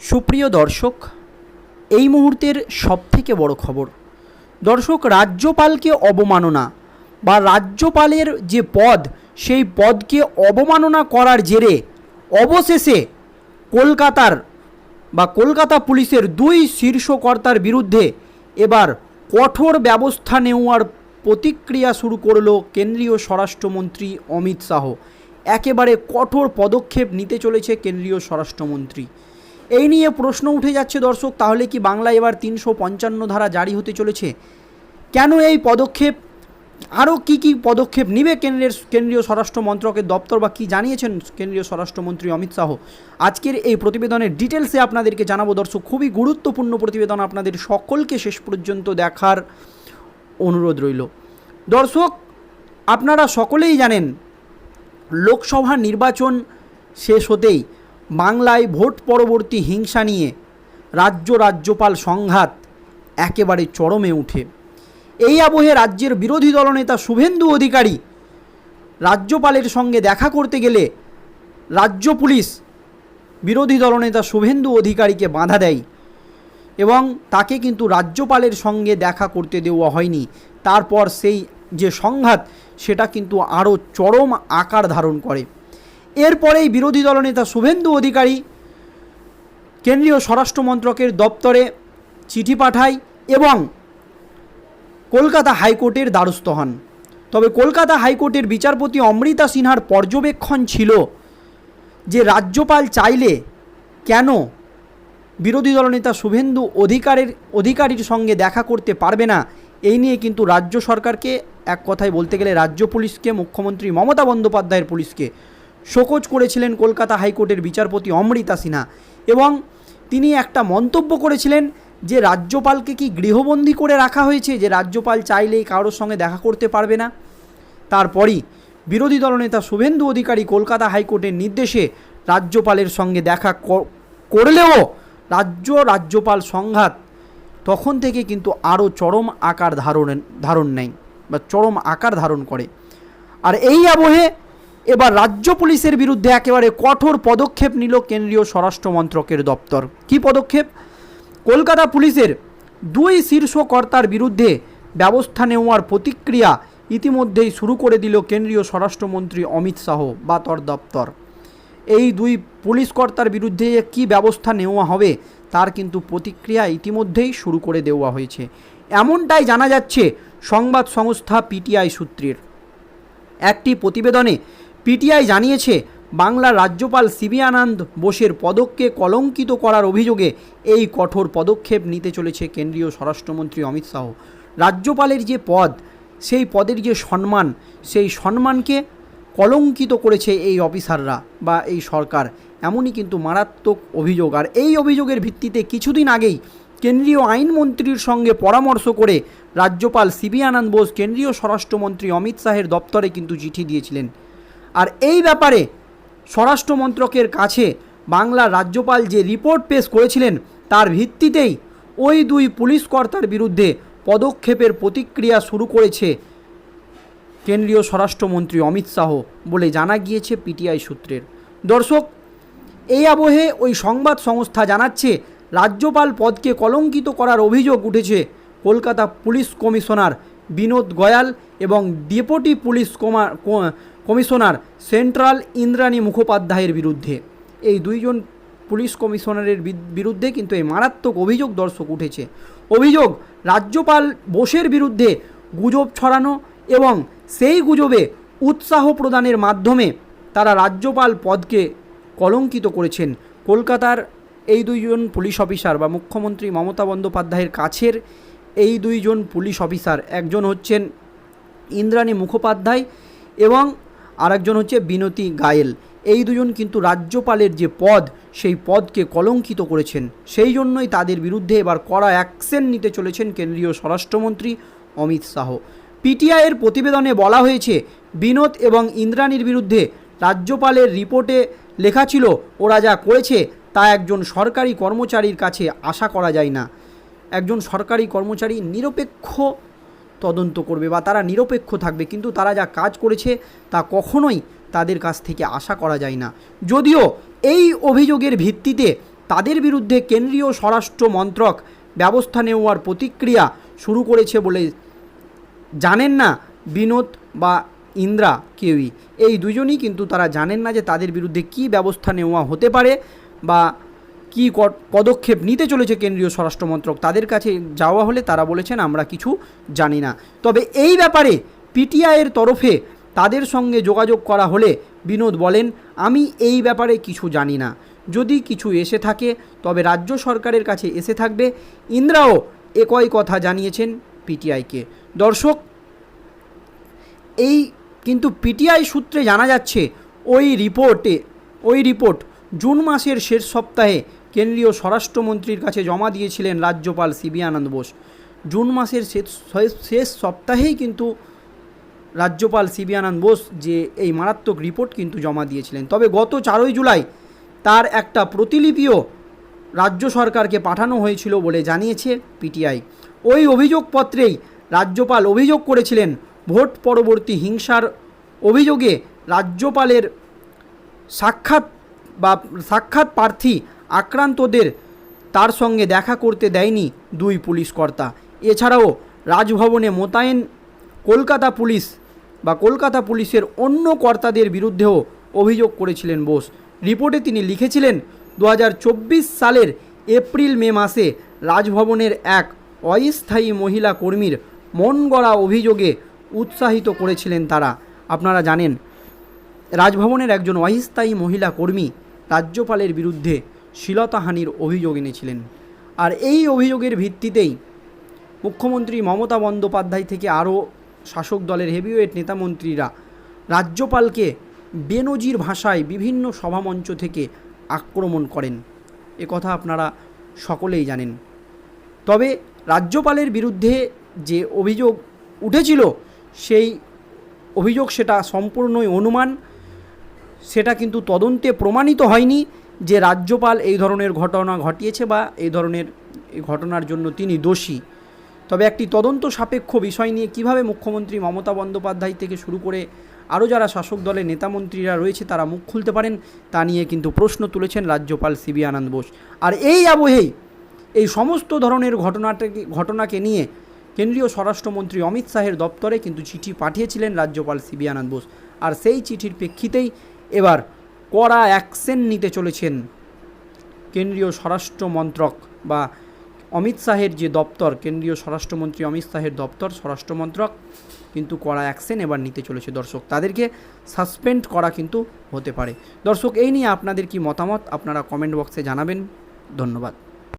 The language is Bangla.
সুপ্রিয় দর্শক, এই মুহূর্তের সবথেকে বড় খবর। দর্শক, রাজ্যপালকে অবমাননা বা রাজ্যপালের যে পদ, সেই পদকে অবমাননা করার জেরে অবশেষে কলকাতার বা কলকাতা পুলিশের দুই শীর্ষকর্তার বিরুদ্ধে এবার কঠোর ব্যবস্থা নেওয়ার প্রতিক্রিয়া শুরু করল কেন্দ্রীয় স্বরাষ্ট্রমন্ত্রী অমিত শাহ। একেবারে কঠোর পদক্ষেপ নিতে চলেছে কেন্দ্রীয় স্বরাষ্ট্রমন্ত্রী। এই নিয়ে প্রশ্ন উঠে যাচ্ছে দর্শক, তাহলে কি বাংলায় এবার তিনশো পঞ্চান্ন ধারা জারি হতে চলেছে? কেন এই পদক্ষেপ? আরও কি কি পদক্ষেপ নিবে কেন্দ্রের কেন্দ্রীয় স্বরাষ্ট্র মন্ত্রকের দপ্তর বা কী জানিয়েছেন কেন্দ্রীয় স্বরাষ্ট্রমন্ত্রী অমিত শাহ? আজকের এই প্রতিবেদনের ডিটেলসে আপনাদেরকে জানাব দর্শক, খুবই গুরুত্বপূর্ণ প্রতিবেদন আপনাদের সকলকে শেষ পর্যন্ত দেখার অনুরোধ রইল। দর্শক, আপনারা সকলেই জানেন, লোকসভা নির্বাচন শেষ হতেই বাংলায় ভোট পরবর্তী হিংসা নিয়ে রাজ্য রাজ্যপাল সংঘাত একেবারে চরমে উঠে। এই আবহে রাজ্যের বিরোধী দলনেতা শুভেন্দু অধিকারী রাজ্যপালের সঙ্গে দেখা করতে গেলে রাজ্য পুলিশ বিরোধী দলনেতা শুভেন্দু অধিকারীকে বাধা দেয় এবং তাকে কিন্তু রাজ্যপালের সঙ্গে দেখা করতে দেওয়া হয়নি। তারপর সেই যে সংঘাত, সেটা কিন্তু আরও চরম আকার ধারণ করে। এরপরেই বিরোধী দলনেতা শুভেন্দু অধিকারী কেন্দ্রীয় স্বরাষ্ট্র মন্ত্রকের দপ্তরে চিঠি পাঠায় এবং কলকাতা হাইকোর্টের দ্বারস্থ হন। তবে কলকাতা হাইকোর্টের বিচারপতি অমৃতা সিনহার পর্যবেক্ষণ ছিল যে রাজ্যপাল চাইলে কেন বিরোধী দলনেতা শুভেন্দু অধিকারের, অধিকারীর সঙ্গে দেখা করতে পারবে না, এই নিয়ে কিন্তু রাজ্য সরকারকে এক কথায় বলতে গেলে রাজ্য পুলিশকে, মুখ্যমন্ত্রী মমতা বন্দ্যোপাধ্যায়ের পুলিশকে শোকজ করেছিলেন কলকাতা হাইকোর্টের বিচারপতি অমৃতা সিনহা এবং তিনি একটা মন্তব্য করেছিলেন যে রাজ্যপালকে কি গৃহবন্দী করে রাখা হয়েছে, যে রাজ্যপাল চাইলেই কারোর সঙ্গে দেখা করতে পারবে না। তারপরই বিরোধী দলনেতা শুভেন্দু অধিকারী কলকাতা হাইকোর্টের নির্দেশে রাজ্যপালের সঙ্গে দেখা করলেও রাজ্য রাজ্যপাল সংঘাত তখন থেকে কিন্তু আরও চরম আকার ধারণ ধারণ নেয় বা চরম আকার ধারণ করে। আর এই আবহে এবার রাজ্য পুলিশের বিরুদ্ধে একেবারে কঠোর পদক্ষেপ নিল কেন্দ্রীয় স্বরাষ্ট্র মন্ত্রকের দপ্তর। কী পদক্ষেপ? কলকাতা পুলিশের দুই শীর্ষ কর্তার বিরুদ্ধে ব্যবস্থা নেওয়ার প্রতিক্রিয়া ইতিমধ্যেই শুরু করে দিল কেন্দ্রীয় স্বরাষ্ট্রমন্ত্রী অমিত শাহ বা তর দপ্তর। এই দুই পুলিশ কর্তার বিরুদ্ধে কী ব্যবস্থা নেওয়া হবে, তার কিন্তু প্রতিক্রিয়া ইতিমধ্যেই শুরু করে দেওয়া হয়েছে। এমনটাই জানা যাচ্ছে সংবাদ সংস্থা পিটিআই সূত্রের। একটি প্রতিবেদনে পিটিআই জানিয়েছে, বাংলার রাজ্যপাল সিবি আনন্দ বোসের পদককে কলঙ্কিত করার অভিযোগে এই কঠোর পদক্ষেপ নিতে চলেছে কেন্দ্রীয় স্বরাষ্ট্রমন্ত্রী অমিত শাহ। রাজ্যপালের যে পদ, সেই পদের যে সম্মান, সেই সম্মানকে কলঙ্কিত করেছে এই অফিসাররা বা এই সরকার। এমনই কিন্তু মারাত্মক অভিযোগ। আর এই অভিযোগের ভিত্তিতে কিছুদিন আগেই কেন্দ্রীয় আইনমন্ত্রীর সঙ্গে পরামর্শ করে রাজ্যপাল সিবি আনন্দ বোস কেন্দ্রীয় স্বরাষ্ট্রমন্ত্রী অমিত শাহের দপ্তরে কিন্তু চিঠি দিয়েছিলেন। আর এই ব্যাপারে স্বরাষ্ট্র মন্ত্রকের কাছে বাংলার রাজ্যপাল যে রিপোর্ট পেশ করেছিলেন, তার ভিত্তিতেই ওই দুই পুলিশ কর্তার বিরুদ্ধে পদক্ষেপের প্রতিক্রিয়া শুরু করেছে কেন্দ্রীয় স্বরাষ্ট্রমন্ত্রী অমিত শাহ বলে জানা গিয়েছে পিটিআই সূত্রের। দর্শক, এই আবহে ওই সংবাদ সংস্থা জানাচ্ছে, রাজ্যপাল পদকে কলঙ্কিত করার অভিযোগ উঠেছে কলকাতা পুলিশ কমিশনার বিনোদ গয়াল এবং ডেপুটি পুলিশ কমা- কমিশনার সেন্ট্রাল ইন্দ্রাণী মুখোপাধ্যায়ের বিরুদ্ধে। এই দুইজন পুলিশ কমিশনারের বিরুদ্ধে কিন্তু এই মারাত্মক অভিযোগ দর্শক উঠেছে। অভিযোগ, রাজ্যপাল বোসের বিরুদ্ধে গুজব ছড়ানো এবং সেই গুজবে উৎসাহ প্রদানের মাধ্যমে তারা রাজ্যপাল পদকে কলঙ্কিত করেছেন। কলকাতার এই দুইজন পুলিশ অফিসার বা মুখ্যমন্ত্রী মমতা বন্দ্যোপাধ্যায়ের কাছের এই দুইজন পুলিশ অফিসার। একজন হচ্ছেন ইন্দ্রাণী মুখোপাধ্যায় এবং আরেকজন হচ্ছে বিনতি গায়েল। এই দুজন কিন্তু রাজ্যপালের যে পদ, সেই পদকে কলঙ্কিত করেছেন। সেই জন্যই তাদের বিরুদ্ধে এবার কড়া অ্যাকশন নিতে চলেছেন কেন্দ্রীয় স্বরাষ্ট্রমন্ত্রী অমিত শাহ। পিটিআইয়ের প্রতিবেদনে বলা হয়েছে, বিনোদ এবং ইন্দ্রাণীর বিরুদ্ধে রাজ্যপালের রিপোর্টে লেখা ছিল, ওরা যা করেছে, তা একজন সরকারি কর্মচারীর কাছে আশা করা যায় না। একজন সরকারি কর্মচারী নিরপেক্ষ তদন্ত করবে বা তারা নিরপেক্ষ থাকবে, কিন্তু তারা যা কাজ করেছে তা কখনোই তাদের কাছ থেকে আশা করা যায় না। যদিও এই অভিযোগের ভিত্তিতে তাদের বিরুদ্ধে কেন্দ্রীয় স্বরাষ্ট্র মন্ত্রক ব্যবস্থা নেওয়ার প্রতিক্রিয়া শুরু করেছে বলে জানেন না বিনোদ বা ইন্দ্রা কেউই। এই দুজনই কিন্তু তারা জানেন না যে তাদের বিরুদ্ধে কী ব্যবস্থা নেওয়া হতে পারে বা কী পদক্ষেপ নিতে চলেছে কেন্দ্রীয় স্বরাষ্ট্রমন্ত্রক? তাদের কাছে যাওয়া হলে তারা বলেছেন, আমরা কিছু জানি না। তবে এই ব্যাপারে পিটিআইয়ের তরফে তাদের সঙ্গে যোগাযোগ করা হলে বিনোদ বলেন, আমি এই ব্যাপারে কিছু জানি না। যদি কিছু এসে থাকে, তবে রাজ্য সরকারের কাছে এসে থাকবে। ইন্দ্রাও একই কথা জানিয়েছেন পিটিআইকে। দর্শক, এই কিন্তু পিটিআই সূত্রে জানা যাচ্ছে, ওই রিপোর্টে, ওই রিপোর্ট জুন মাসের শেষ সপ্তাহে কেন্দ্রীয় স্বরাষ্ট্রমন্ত্রীর কাছে জমা দিয়েছিলেন রাজ্যপাল সিবি আনন্দ বোস। জুন মাসের শেষ সপ্তাহেই কিন্তু রাজ্যপাল সিবি আনন্দ বোস যে এই মারাত্মক রিপোর্ট কিন্তু জমা দিয়েছিলেন। তবে গত চারই জুলাই তার একটা প্রতিলিপিও রাজ্য সরকারকে পাঠানো হয়েছিল বলে জানিয়েছে পিটিআই। ওই অভিযোগপত্রেই রাজ্যপাল অভিযোগ করেছিলেন, ভোট পরবর্তী হিংসার অভিযোগে রাজ্যপালের সাক্ষাৎ বা সাক্ষাৎ প্রার্থী আক্রান্তদের তার সঙ্গে দেখা করতে দেয়নি দুই পুলিশ কর্তা এছাড়াও রাজভবনে মোতায়েন কলকাতা পুলিশ বা কলকাতা পুলিশের অন্য কর্তাদের বিরুদ্ধেও অভিযোগ করেছিলেন বোস। রিপোর্টে তিনি লিখেছিলেন দু হাজার চব্বিশ সালের এপ্রিল মে মাসে রাজভবনের এক অস্থায়ী মহিলা কর্মীর মন গড়া অভিযোগে উৎসাহিত করেছিলেন তারা। আপনারা জানেন, রাজভবনের একজন অস্থায়ী মহিলা কর্মী রাজ্যপালের বিরুদ্ধে শ্লীলতাহানির অভিযোগ এনেছিলেন আর এই অভিযোগের ভিত্তিতেই মুখ্যমন্ত্রী মমতা বন্দ্যোপাধ্যায় থেকে আরও শাসক দলের হেভিওয়েট নেতামন্ত্রীরা রাজ্যপালকে বেনজির ভাষায় বিভিন্ন সভামঞ্চ থেকে আক্রমণ করেন। এ কথা আপনারা সকলেই জানেন। তবে রাজ্যপালের বিরুদ্ধে যে অভিযোগ উঠেছিল, সেই অভিযোগ সেটা সম্পূর্ণই অনুমান। সেটা কিন্তু তদন্তে প্রমাণিত হয়নি। যে রাজ্যপাল এই ধরনের ঘটনা ঘটিয়েছে বা এই ধরনের ঘটনার জন্য তিনি দোষী। তবে একটি তদন্ত সাপেক্ষ বিষয় নিয়ে কীভাবে মুখ্যমন্ত্রী মমতা বন্দ্যোপাধ্যায় থেকে শুরু করে আরও যারা শাসক দলের নেতামন্ত্রীরা রয়েছে তারা মুখ খুলতে পারেন, তা নিয়ে কিন্তু প্রশ্ন তুলেছেন রাজ্যপাল সিবি আনন্দ বোস। আর এই আবহেই এই সমস্ত ধরনের ঘটনাটাকে ঘটনাকে নিয়ে কেন্দ্রীয় স্বরাষ্ট্রমন্ত্রী অমিত শাহের দপ্তরে কিন্তু চিঠি পাঠিয়েছিলেন রাজ্যপাল সিবি আনন্দ বোস। আর সেই চিঠির প্রেক্ষিতেই এবার কড়া অ্যাকশন নিতে চলেছেন কেন্দ্রীয় স্বরাষ্ট্র মন্ত্রক বা অমিত শাহের যে দপ্তর, কেন্দ্রীয় স্বরাষ্ট্রমন্ত্রী অমিত শাহের দপ্তর, স্বরাষ্ট্র মন্ত্রক কিন্তু কড়া অ্যাকশন এবার নিতে চলেছে দর্শক। তাদেরকে সাসপেন্ড করা কিন্তু হতে পারে। দর্শক, এই নিয়ে আপনাদের কি মতামত? আপনারা কমেন্ট বক্সে জানাবেন। ধন্যবাদ।